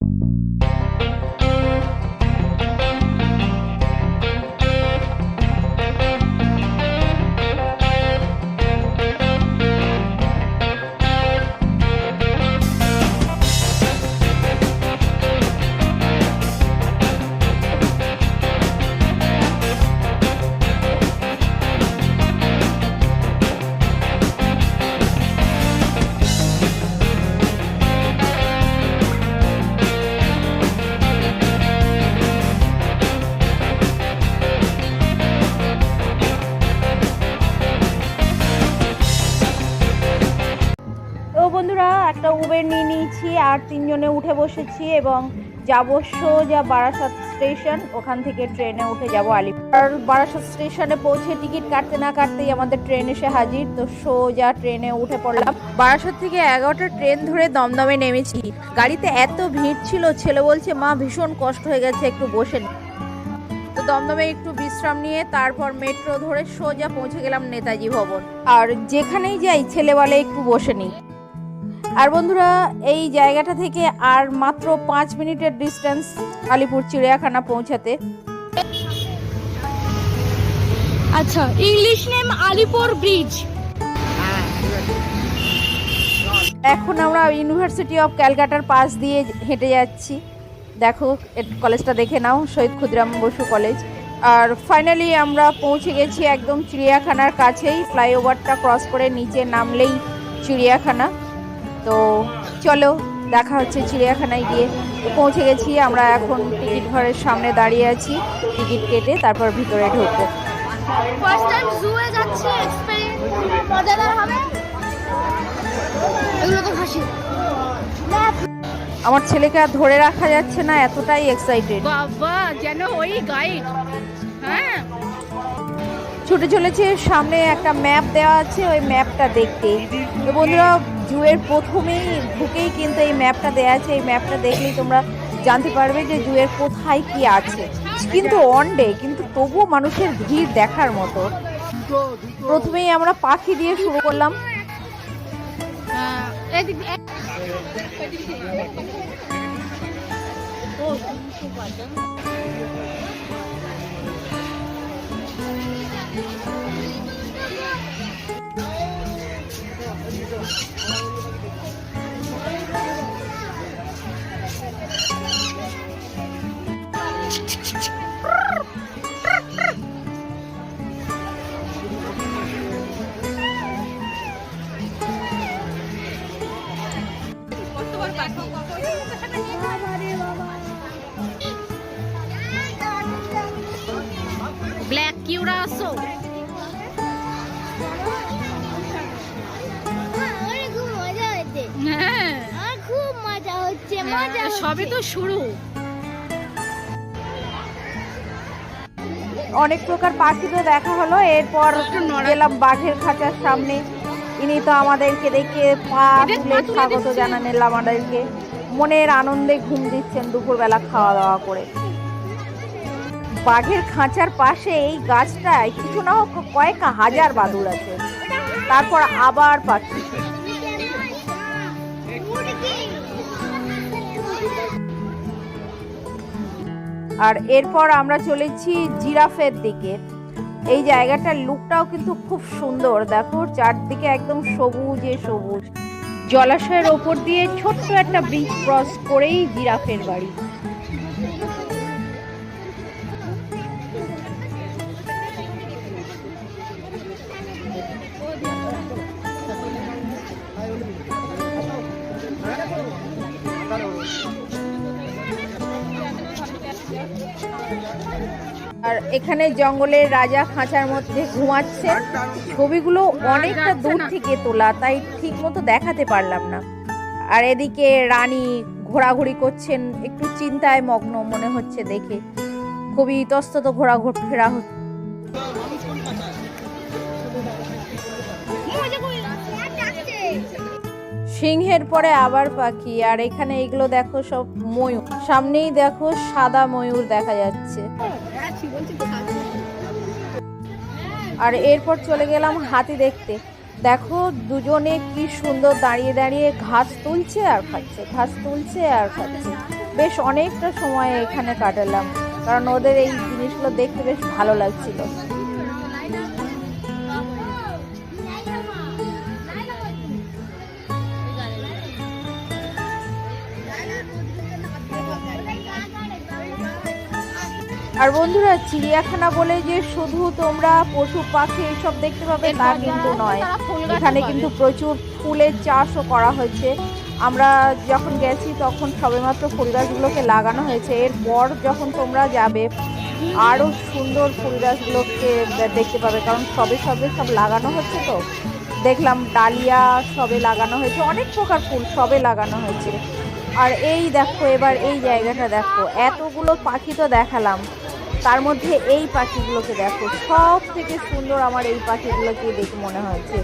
তো তিনজনে উঠে বসেছি এবং যাব সোজা বারাসাত স্টেশন, ওখান থেকে ট্রেনে উঠে যাব আলিপুর। বারাসাত স্টেশনে পৌঁছে টিকিট কাটতে না কাটতেই আমাদের ট্রেন এসে হাজির, তো সোজা ট্রেনে উঠে পড়লাম। বারাসাত থেকে এগারোটা ট্রেন ধরে দমদমে নেমেছি। গাড়িতে এত ভিড় ছিল, ছেলে বলছে, মা, ভীষণ কষ্ট হয়ে গেছে, একটু বসে নি।" তো দমদমে একটু বিশ্রাম নিয়ে তারপর মেট্রো ধরে সোজা পৌঁছে গেলাম নেতাজি ভবন। আর যেখানেই যাই, ছেলে বলে, একটু বসে নিই আর বন্ধুরা এই জায়গাটা থেকে আর মাত্র পাঁচ মিনিটের ডিস্টেন্স আলিপুর চিড়িয়াখানা পৌঁছাতে। আচ্ছা ইংলিশ নেম আলিপুর ব্রিজ এখন আমরা ইউনিভার্সিটি অফ ক্যালকাটার পাশ দিয়ে হেঁটে যাচ্ছি। দেখো কলেজটা দেখে নাও শহীদ ক্ষুদিরাম বসু কলেজ আর ফাইনালি আমরা পৌঁছে গেছি একদম চিড়িয়াখানার কাছেই। ফ্লাইওভারটা ক্রস করে নিচে নামলেই চিড়িয়াখানা। তো চলো দেখা হচ্ছে চিড়িয়াখানায় গিয়ে। পৌঁছে গেছি আমরা এখন টিকিট ঘরের সামনে দাঁড়িয়ে আছি। টিকিট কেটে তারপর ভিতরে ঢুকবো। ফার্স্ট টাইম জুয়ে যাচ্ছি এক্সপেরিয়েন্স মজাদার হবে। এগুলো তো হাসি। আমার ছেলেকে আর ধরে রাখা যাচ্ছে না এতটাই এক্সাইটেড বাবা যেন ওই গাইড হ্যাঁ। ছুটে চলেছে সামনে একটা ম্যাপ দেওয়া আছে ওই ম্যাপটা দেখতে। তো বন্ধুরা জুয়ের প্রথমেই ঢুকেই কিন্তু এই ম্যাপটা দেওয়া আছে। এই ম্যাপটা দেখলেই তোমরা জানতে পারবে যে জুয়ের কোথায় কি আছে। কিন্তু অন ডে কিন্তু তবুও মানুষের ভিড় দেখার মতো। প্রথমেই আমরা পাখি দিয়ে শুরু করলাম। হ্যাঁ, এদিক সবে তো শুরু। অনেক প্রকার পাখি তো দেখা হলো এরপর গেলাম বাঘের খাঁচার সামনে। ইনি তো আমাদেরকে দেখে পা তুলে স্বাগত। জানালেন আমাদেরকে। মনের আনন্দে ঘুম দিচ্ছেন দুপুরবেলা খাওয়া দাওয়া করে। বাঘের খাঁচার পাশে এই গাছটায় কিছু না হোক কয়েক হাজার বাদুর আছে। তারপর আবার পাখি। আর এরপর আমরা চলেছি জিরাফের দিকে। এই জায়গাটার লুকটাও কিন্তু খুব সুন্দর। দেখো, চারদিকে একদম সবুজে সবুজ। জলাশয়ের ওপর দিয়ে ছোট্ট একটা ব্রিজ ক্রস করেই জিরাফের বাড়ি। আর এখানে জঙ্গলের রাজা খাঁচার মধ্যে ঘুমাচ্ছে। ছবিগুলো অনেকটা দূর থেকে তোলা, তাই ঠিক মতো দেখাতে পারলাম না। আর এদিকে রানী ঘোরাঘুরি করছেন, একটু চিন্তায় মগ্ন মনে হচ্ছে দেখে। খুবই ইতস্তত ঘোরাঘুর ফেরা হচ্ছে। সিংহের পরে আবার পাখি, আর এখানে এগুলো দেখো সব ময়ূর। সামনেই দেখো সাদা ময়ূর দেখা যাচ্ছে। আর এরপর চলে গেলাম হাতি দেখতে। দেখো দুজনে কি সুন্দর দাঁড়িয়ে দাঁড়িয়ে ঘাস তুলছে আর খাচ্ছে, ঘাস তুলছে আর খাচ্ছে। বেশ অনেকটা সময় এখানে কাটালাম, কারণ ওদের এই জিনিসগুলো দেখতে বেশ ভালো লাগছিল। আর বন্ধুরা চিড়িয়াখানা বলে যে শুধু তোমরা পশু পাখি এইসব দেখতে পাবে তা কিন্তু নয়। এখানে কিন্তু প্রচুর ফুলের চাষও করা হয়েছে। আমরা যখন গেছি তখন সবেমাত্র ফুল গাছগুলোকে লাগানো হয়েছে। এরপর যখন তোমরা যাবে আরও সুন্দর ফুল গাছগুলোকে দেখতে পাবে কারণ সবে সবে সব লাগানো হচ্ছে তো। দেখলাম ডালিয়া সবে লাগানো হয়েছে অনেক প্রকার ফুল সবে লাগানো হয়েছে। আর এই দেখো এবার এই জায়গাটা দেখো এতগুলো পাখি তো দেখালাম। তার মধ্যে এই পাখিগুলোকে দেখো, সব থেকে সুন্দর আমার এই পাখিগুলোকে দেখে মনে হয়েছে।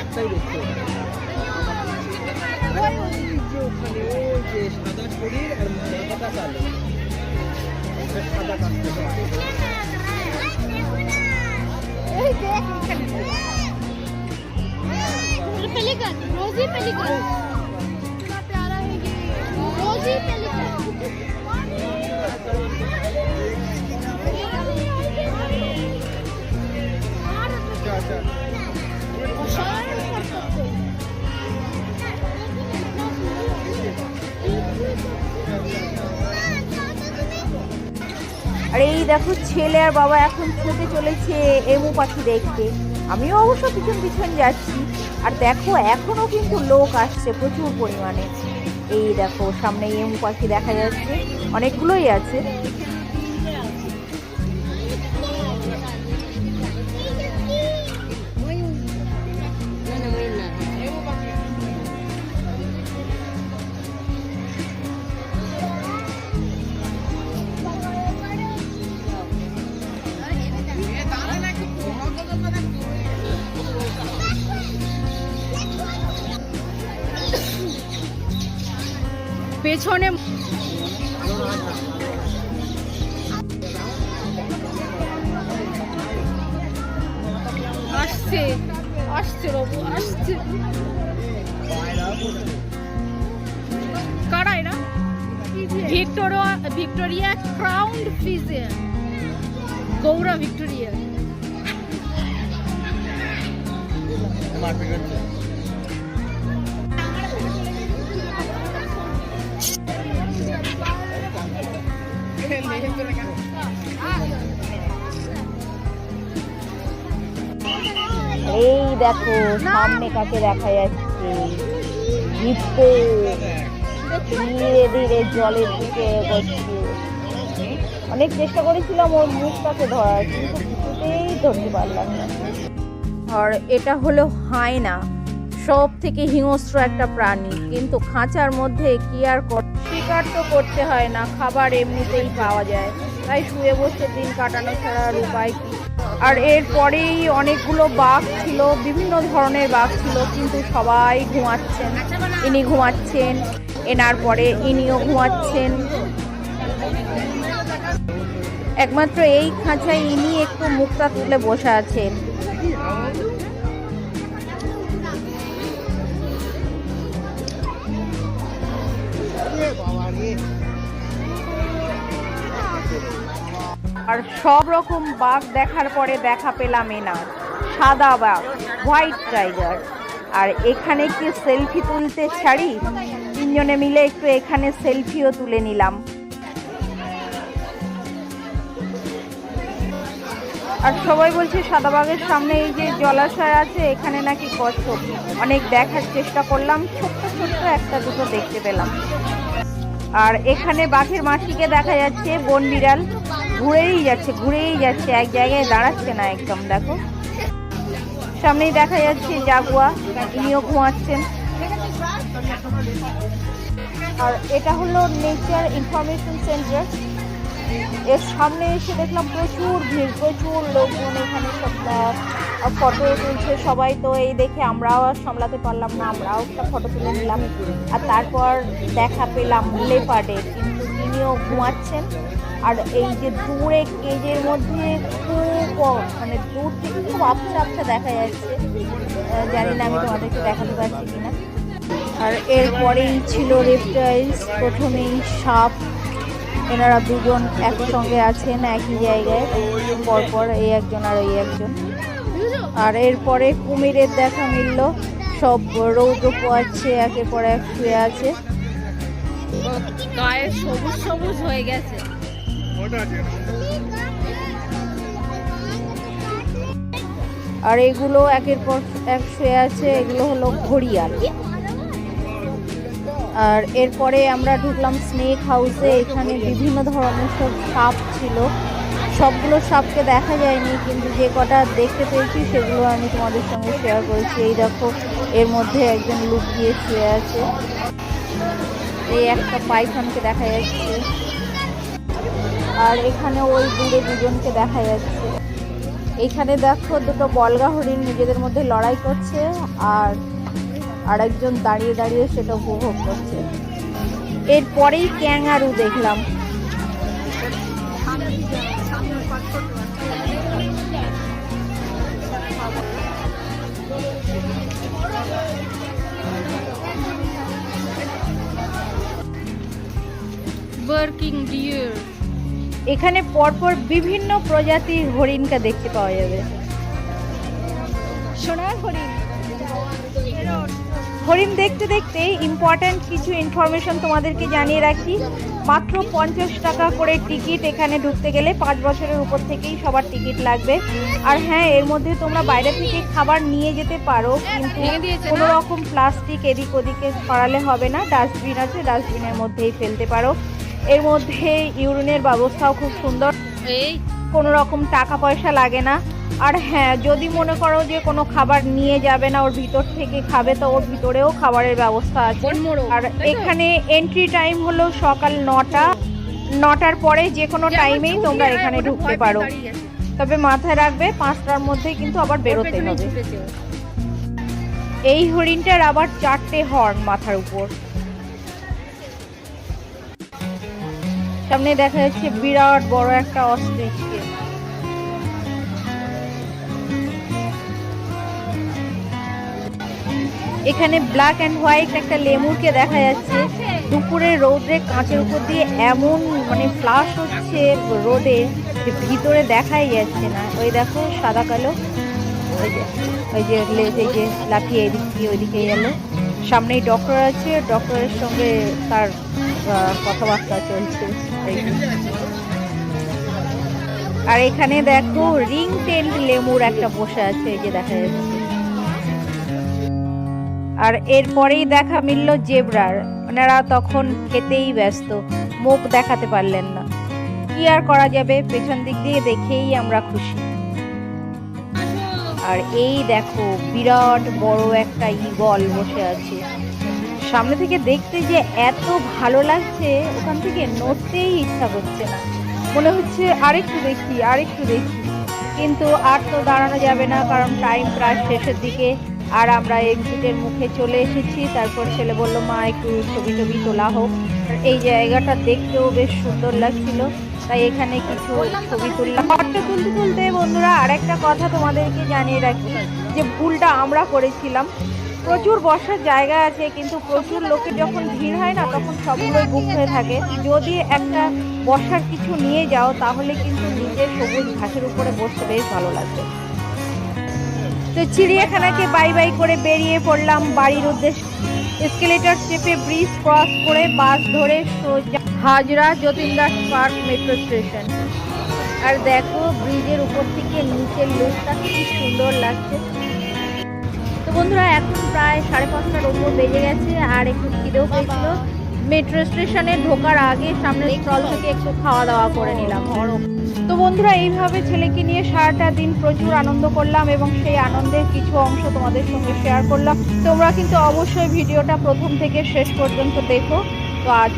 একটাই দেখতে সাদা শরীর আর মাথাটা কালো সাদা কালো পেলিকান রোজি পেলিকান এই দেখো ছেলে আর বাবা এখন ছুটে চলেছে এমু পাখি দেখতে। আমিও অবশ্য পিছন পিছন যাচ্ছি। আর দেখো এখনও কিন্তু লোক আসছে প্রচুর পরিমাণে। এই দেখো, সামনে এমু পাখি দেখা যাচ্ছে। অনেকগুলোই আছে। পেছনে আসছে আসছে বাবু আসছে। কারা এরা? ভিক্টোরিয়া ভিক্টোরিয়া ক্রাউন্ড ফিজিয়ান গৌরা ভিক্টোরিয়া। মারপিট এই দেখো, সামনে কাকে দেখা যাচ্ছে? হিপ্পো ধীরে ধীরে জলের দিকে এগোচ্ছে। অনেক চেষ্টা করেছিলাম ওর মুখটাকে ধরার, কিন্তু কিছুতেই ধরতে পারলাম না। আর এটা হলো হায়না সব থেকে হিংস্র একটা প্রাণী। কিন্তু খাঁচার মধ্যে কি আর শিকার তো করতে হয় না, খাবার এমনিতেই পাওয়া যায়। তাই শুয়ে বসে দিন কাটানো ছাড়া আর উপায় কী? আর এরপরেই অনেকগুলো বাঘ ছিল, বিভিন্ন ধরনের বাঘ ছিল, কিন্তু সবাই ঘুমাচ্ছেন। ইনি ঘুমাচ্ছেন, এনার পরে ইনিও ঘুমাচ্ছেন। একমাত্র এই খাঁচায় ইনি একটু মুখটা তুলে বসে আছেন। আর সব রকম বাঘ দেখার পরে দেখা পেলাম এনা সাদা বাঘ হোয়াইট টাইগার আর এখানে কি সেলফি তুলতে ছাড়ি তিনজনে মিলে একটু এখানে সেলফিও তুলে নিলাম। আর সবাই বলছে সাদাবাগের সামনে এই যে জলাশয় আছে, এখানে নাকি কচ্ছপ। অনেক দেখার চেষ্টা করলাম, ছোট্ট ছোট্ট একটা দুটো দেখতে পেলাম। আর এখানে বাঘের মাসিকে দেখা যাচ্ছে বন বিড়াল ঘুরেই যাচ্ছে ঘুরেই যাচ্ছে, এক জায়গায় দাঁড়াচ্ছে না একদম, দেখো। সামনেই দেখা যাচ্ছে জাগুয়া, ইনিও ঘুমাচ্ছেন। আর এটা হলো নেচার ইনফরমেশন সেন্টার এর সামনে এসে দেখলাম প্রচুর ভিড়, প্রচুর লোকজন এখানে সব ফটো তুলছে সবাই। তো এই দেখে আমরাও আর সামলাতে পারলাম না, আমরাও একটা ফটো তুলে নিলাম। আর তারপর দেখা পেলাম লেপার্ডের কিন্তু তিনিও ঘুমাচ্ছেন। আর এই যে দূরে কেজের মধ্যে খুব মানে দূর থেকে খুব আবছা আবছা দেখা যাচ্ছে জানি না আমি তোমাদেরকে দেখাতে পারছি কিনা। আর এরপরেই ছিল রেপটাইলস প্রথমেই সাপ, এনারা দুজন একসঙ্গে আছেন একই জায়গায়, পরপর এই একজন আর এই একজন। আর এরপরে কুমিরের দেখা মিলল, সব রৌদ্র পোয়াচ্ছে, একের পর এক শুয়ে আছে। গায়ে সবুজ সবুজ হয়ে গেছে। আর এগুলো একের পর এক শুয়ে আছে, এগুলো হলো ঘড়িয়াল। আর এরপরে আমরা ঢুকলাম স্নেক হাউসে এখানে বিভিন্ন ধরনের সব সাপ ছিল। সবগুলো সাপকে দেখা যায়নি, কিন্তু যে কটা দেখতে পেয়েছি, সেগুলো আমি তোমাদের সঙ্গে শেয়ার করেছি। এই দেখো, এর মধ্যে একজন লুকিয়ে শুয়ে আছে। এই একটা পাইথনকে দেখা যাচ্ছে। আর এখানে ওই দূরে দুজনকে দেখা যাচ্ছে। এখানে দেখো দুটো বলগা হরিণ নিজেদের মধ্যে লড়াই করছে আর আরেকজন দাঁড়িয়ে দাঁড়িয়ে সেটা উপভোগ করছে। এরপরেই ক্যাঙ্গারু দেখলাম। বার্কিং ডিয়ার এখানে পরপর বিভিন্ন প্রজাতির হরিণকে দেখতে পাওয়া যাবে। সোনার হরিণ। হরিণ দেখতে দেখতে ইম্পর্ট্যান্ট কিছু ইনফরমেশন তোমাদেরকে জানিয়ে রাখি। মাত্র পঞ্চাশ টাকা করে টিকিট এখানে ঢুকতে গেলে পাঁচ বছরের উপর থেকেই সবার টিকিট লাগবে। আর হ্যাঁ এর মধ্যে তোমরা বাইরে থেকে খাবার নিয়ে যেতে পারো কিন্তু দিয়েছে কোনো রকম প্লাস্টিক এদিক ওদিকে ছড়ালে হবে না। ডাস্টবিন আছে ডাস্টবিনের মধ্যেই ফেলতে পারো। এর মধ্যে ইউরিনের ব্যবস্থাও খুব সুন্দর। এই। কোনো রকম টাকা পয়সা লাগে না। আর হ্যাঁ যদি মনে করো যে কোনো খাবার নিয়ে যাবে না ওর ভিতর থেকে খাবে তো ওর ভিতরেও খাবারের ব্যবস্থা আছে। আর এখানে এন্ট্রি টাইম হলো সকাল নটা। নটার পরে যে কোনো টাইমেই তোমরা এখানে ঢুকতে পারো। তবে মাথায় রাখবে পাঁচটার মধ্যেই কিন্তু আবার বেরোতে হবে। এই হরিণটার আবার চারটে হর্ন মাথার উপর। সামনে দেখা যাচ্ছে বিরাট বড় একটা অস্ট্রিচকে এখানে ব্ল্যাক অ্যান্ড হোয়াইট একটা লেমুরকে দেখা যাচ্ছে। দুপুরে রোদে কাঁচের উপর দিয়ে এমন মানে ফ্লাশ হচ্ছে রোদে যে ভিতরে দেখাই যাচ্ছে না। ওই দেখো সাদা কালো, ওই যে ওই যে লাফিয়ে এদিক দিয়ে ওইদিকে গেল। সামনেই ডক্টর আছে ডক্টরের সঙ্গে তার কথাবার্তা চলছে। আর এখানে দেখো রিং টেন্ট লেমুর একটা বসে আছে যে দেখা যাচ্ছে। আর এরপরেই দেখা মিলল জেব্রার। ওনারা তখন খেতেই ব্যস্ত, মুখ দেখাতে পারলেন না। কি আর করা যাবে? পেছন দিক দিয়ে দেখেই আমরা খুশি। আর এই দেখো, বিরাট বড় একটা ইগল বসে আছে। সামনে থেকে দেখতে যে এত ভালো লাগছে, ওখান থেকে নড়তেই ইচ্ছা করছে না। মনে হচ্ছে আরেকটু দেখি আরেকটু দেখি। কিন্তু আর তো দাঁড়ানো যাবে না, কারণ টাইম প্রায় শেষের দিকে। আর আমরা এক্সিটের মুখে চলে এসেছি। তারপর ছেলে বলল, মা, একটু ছবি টবি তোলা হোক। এই জায়গাটা দেখতেও বেশ সুন্দর লাগছিল। তাই এখানে কিছু ছবি তুললাম। ফটো তুলতে তুলতে বন্ধুরা আরেকটা কথা তোমাদেরকে জানিয়ে রাখি, যে ভুলটা আমরা করেছিলাম। প্রচুর বসার জায়গা আছে, কিন্তু প্রচুর লোকে যখন ভিড় হয় না, তখন সবগুলোই বুক হয়ে থাকে। যদি একটা বসার কিছু নিয়ে যাও, তাহলে কিন্তু নিজের সবুজ ঘাসের উপরে বসতে বেশ ভালো লাগবে। তো চিড়িয়াখানাকে বাই বাই করে বেরিয়ে পড়লাম বাড়ির উদ্দেশ্যে। এসকেলেটার স্টেপে ব্রিজ ক্রস করে বাস ধরে সোজা Hazra Jatin Das park metro station. আর দেখো, ব্রিজের উপর থেকে নিচের লুকটা কি সুন্দর লাগছে। তো বন্ধুরা, এখন প্রায় সাড়ে পাঁচটার ওপর বেজে গেছে, আর একটু খিদেও পেয়েছিল। মেট্রো স্টেশনে ঢোকার আগে সামনের স্টল থেকে একটু খাওয়া দাওয়া করে নিলাম। তো বন্ধুরা, এইভাবে ছেলেকে নিয়ে সারাটা দিন প্রচুর আনন্দ করলাম এবং সেই আনন্দের কিছু অংশ তোমাদের সঙ্গে শেয়ার করলাম। তোমরা কিন্তু অবশ্যই ভিডিওটা প্রথম থেকে শেষ পর্যন্ত দেখো। তো আজ